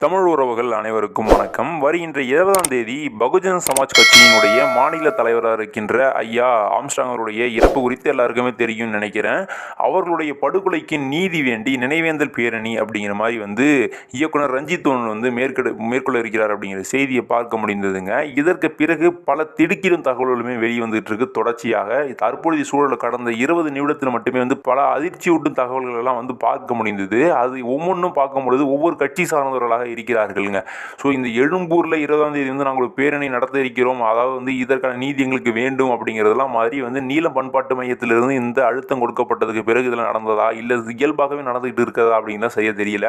தமிழ் உறவுகள் அனைவருக்கும் வணக்கம். வருகின்ற இருபதாம் தேதி பகுஜன் சமாஜ் கட்சியினுடைய மாநில தலைவராக இருக்கின்ற ஐயா ஆம்ஸ்டாங் அவருடைய இறப்பு குறித்து எல்லாருக்குமே தெரியும்னு நினைக்கிறேன். அவர்களுடைய படுகொலைக்கு நீதி வேண்டி நினைவேந்தல் பேரணி அப்படிங்கிற மாதிரி வந்து இயக்குனர் ரஞ்சித் ஒன் வந்து மேற்கொடு மேற்கொள்ள இருக்கிறார் அப்படிங்கிற செய்தியை பார்க்க முடிந்ததுங்க. இதற்கு பிறகு பல திடுக்கிடும் தகவல்களுமே வெளிவந்துட்டு இருக்கு தொடர்ச்சியாக தற்பொழுதைய சூழலை கடந்த இருபது நிமிடத்தில் மட்டுமே வந்து பல அதிர்ச்சியூட்டும் தகவல்கள் எல்லாம் வந்து பார்க்க முடிந்தது. அது ஒவ்வொன்றும் பார்க்கும் பொழுது ஒவ்வொரு கட்சி சார்ந்தவர்களாக இருக்கிறார்கள்ங்க. ஸோ இந்த எழும்பூரில் இருபதாம் தேதி வந்து நாங்கள் ஒரு பேரணி நடத்த இருக்கிறோம். அதாவது வந்து இதற்கான நீதி எங்களுக்கு வேண்டும் அப்படிங்கிறதெல்லாம் மாதிரி வந்து நீலம் பண்பாட்டு மையத்திலிருந்து இந்த அழுத்தம் கொடுக்கப்பட்டதுக்கு பிறகு இதில் நடந்ததா? இல்லை இயல்பாகவே நடந்துகிட்டு இருக்கிறதா அப்படின்னா செய்ய தெரியல.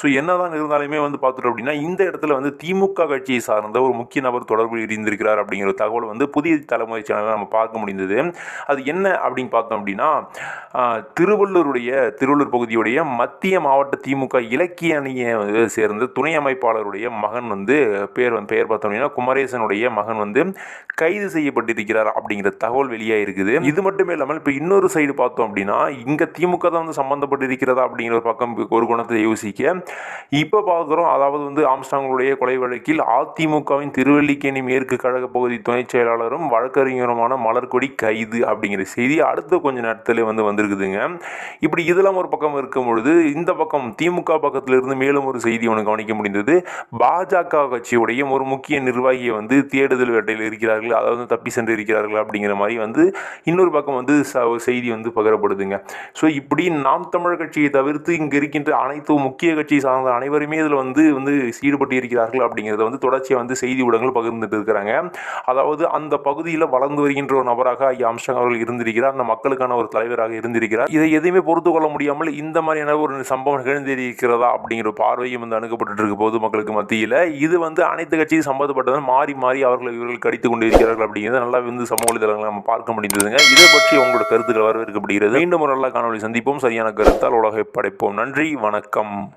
ஸோ என்னதான் இருந்தாலுமே வந்து பார்த்துட்டோம் அப்படின்னா இந்த இடத்துல வந்து திமுக கட்சியை சார்ந்த ஒரு முக்கிய நபர் தொடர்பு இருந்திருக்கிறார் அப்படிங்கிற ஒரு தகவல் வந்து புதிய தலைமுறை சேனலில் நம்ம பார்க்க முடிந்தது. அது என்ன அப்படின்னு பார்த்தோம் அப்படின்னா திருவள்ளூருடைய திருவள்ளூர் பகுதியுடைய மத்திய மாவட்ட திமுக இலக்கிய அணியை வந்து சேர்ந்த துணை அமைப்பாளருடைய மகன் வந்து பேர் வந்து பெயர் பார்த்தோம் அப்படின்னா குமரேசனுடைய மகன் வந்து கைது செய்யப்பட்டிருக்கிறார் அப்படிங்கிற தகவல் வெளியாக இருக்குது இது மட்டுமே இல்லாமல் இப்போ இன்னொரு சைடு பார்த்தோம் அப்படின்னா இங்கே திமுக தான் வந்து சம்மந்தப்பட்டிருக்கிறதா அப்படிங்கிற ஒரு பக்கம் ஒரு குணத்தை யோசிக்க இப்போ பார்க்குறோம். அதாவது வந்து ஆம்ஸ்டாங்களுடைய கொலை வழக்கில் அதிமுகவின் திருவல்லிக்கேணி மேற்கு கழக பகுதி துணைச் செயலாளரும் வழக்கறிஞருமான மலர்கொடி கைது அப்படிங்கிற செய்தி அடுத்த கொஞ்ச நேரத்தில் வந்து வந்திருக்குதுங்க. இப்படி இதெல்லாம் ஒரு பக்கம் இருக்கும் பொழுது இந்த பக்கம் திமுக பக்கத்திலிருந்து மேலும் ஒரு செய்தி ஒன்று கவனிக்க முடிந்தது. பாஜக கட்சியுடைய ஒரு முக்கிய நிர்வாகியை வந்து தேடுதல் வேட்டையில் இருக்கிறார்கள். அதாவது தப்பி சென்று இருக்கிறார்கள் அப்படிங்கிற மாதிரி வந்து இன்னொரு பக்கம் வந்து ச- செய்தி வந்து பகிரப்படுதுங்க. ஸோ இப்படி நாம் தமிழர் கட்சியை தவிர்த்து இங்கே இருக்கின்ற அனைத்து முக்கிய கட்சி சார்ந்த அனைவருமே இதில் வந்து வந்து ஈடுபட்டு இருக்கிறார்கள் அப்படிங்கிறத வந்து தொடர்ச்சியாக வந்து செய்தி ஊடகங்கள் பகிர்ந்துட்டு இருக்கிறாங்க. அதாவது அந்த பகுதியில் வளர்ந்து வருகின்ற ஒரு நபராக ஐயா அம்சங் அவர்கள் இருந்திருக்கிறார். அந்த மக்களுக்கான ஒரு தலைவராக இருந்திருக்கிறார். இதை எதுவுமே பொறுத்து கொள்ள முடியாமல் இந்த மாதிரியான ஒரு சம்பவம் நிகழ்ந்திருக்கிறதா அப்படிங்கிற பார்வையும் வந்து அணுகப்பட்டு இருக்கு பொதுமக்களுக்கு மத்தியில். இது வந்து அனைத்து கட்சியும் சம்மந்தப்பட்டதால் மாறி மாறி அவர்கள் இவர்கள் கடித்து கொண்டு இருக்கிறார்கள் அப்படிங்கிறத நல்லா வந்து சமூக வலைதளங்களை நம்ம பார்க்க முடிந்ததுங்க. இதை பற்றி உங்களோட கருத்துக்கள் வரவேற்கப்படுகிறது. மீண்டும் ஒரு நல்ல காணொலி சந்திப்போம். சரியான கருத்தால் உலகை படைப்போம். நன்றி. வணக்கம்.